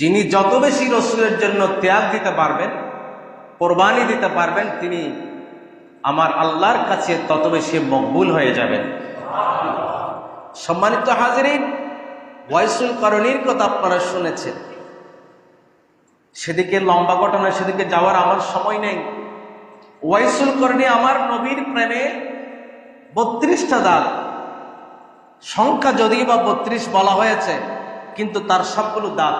যিনি যত বেশি রসুলের জন্য ত্যাগ দিতে পারবেন, কোরবানি দিতে পারবেন, তিনি আমার আল্লাহর কাছে তত বেশি মকবুল হয়ে যাবেন। সম্মানিত হাজিরিন, ওয়াইসুল করণীর কথা আপনারা শুনেছেন। সেদিকে লম্বা ঘটনা, সেদিকে যাওয়ার আমার সময় নেই। ওয়াইসুল করণী আমার নবীর প্রেমে বত্রিশটা দাগ। সংখ্যা যদি বা বত্রিশ বলা হয়েছে, কিন্তু তার সবগুলো দাঁত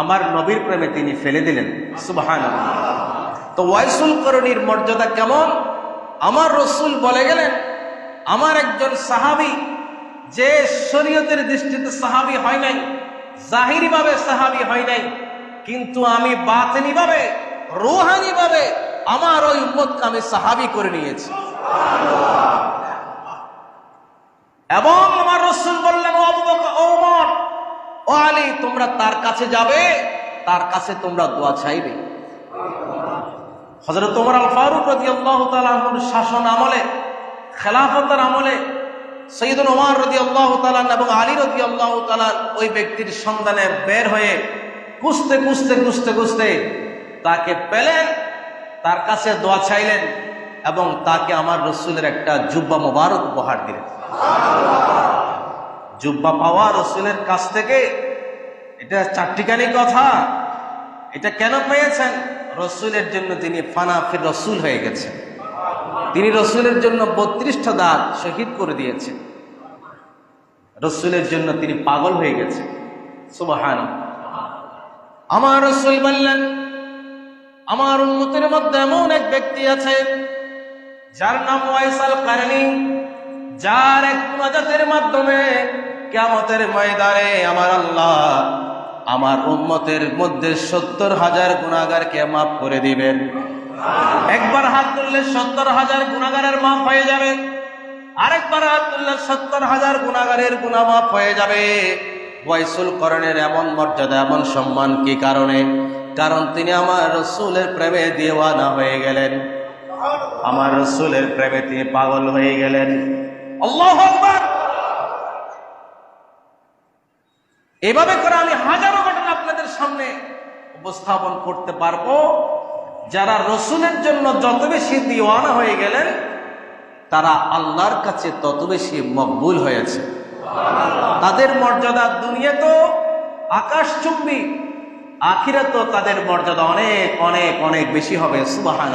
আমার নবীর প্রেমে তিনি ফেলে দিলেন। সুবাহান তো ওয়াইসুল করণীর মর্যাদা কেমন? আমার রসুল বলে গেলেন আমার একজন সাহাবি যে শরীয়তের দৃষ্টিতে সাহাবি হয় নাই জাহিরি ভাবে সাহাবি হয় নাই কিন্তু আমি বাতেনি ভাবে রোহানি ভাবে আমার ওই উম্মতকে আমি সাহাবি করে নিয়েছি। এবং আমার রসুল ও আলী, তোমরা তার কাছে যাবে, তার কাছে তোমরা দোয়া চাইবে। হজরত তোমার আল ফারুক রদি আল্লাহ তালাহুর শাসন আমলে, খেলাফতের আমলে, সৈয়দুল ওমর রদি আল্লাহ তালান এবং আলী রদি আল্লাহ তালান ওই ব্যক্তির সন্ধানে বের হয়ে কুস্তে কুস্তে কুস্তে কুস্তে তাকে পেলেন, তার কাছে দোয়া চাইলেন এবং তাকে আমার রসুলের একটা জুব্বা মোবারক উপহার দিলেন। জুব্বা পাওয়া রসুলের কাছ থেকে এটা চারটিখানি কথা। এটা কেন পেয়েছেন? রসুলের জন্য তিনি ফানাফির রসুল হয়ে গেছেন। তিনি রসুলের জন্য বত্রিশটা দাঁত শহীদ করে দিয়েছেন। রসুলের জন্য তিনি পাগল হয়ে গেছেন। সুবাহান আমার রসুল বললেন, আমার উন্মতের মধ্যে এমন এক ব্যক্তি আছে, যার নাম ওয়াইসাল কারণী, যার এক মজাতের মাধ্যমে কেমতের ময়দানে আমার আল্লাহ আমার উম্মতের মধ্যে সত্তর হাজার গুণাগারকে মাফ করে দিবেন। একবার হাত তুললে সত্তর হাজার গুণাগারের মাফ হয়ে যাবে। আরেকবার হাত তুললে সত্তর হাজার গুণাগারের গুণা মাফ হয়ে যাবে। ওয়াইসুল করণের এমন মর্যাদা, এমন সম্মান কি কারণে? কারণ তিনি আমার রসুলের প্রেমে দিওয়ানা হয়ে গেলেন। আমার রসুলের প্রেমে তিনি পাগল হয়ে গেলেন। আল্লাহ আকবার! এভাবে করে আমি হাজারো ঘটনা আপনাদের সামনে উপস্থাপন করতে পারব। যারা রসুলের জন্য যত বেশি দিওয়ানা হয়ে গেলেন, তারা আল্লাহর কাছে তত বেশি মকবুল হয়েছে। তাদের মর্যাদা দুনিয়া তো আকাশ চুম্বি আখিরা তো তাদের মর্যাদা অনেক অনেক অনেক বেশি হবে সুবাহান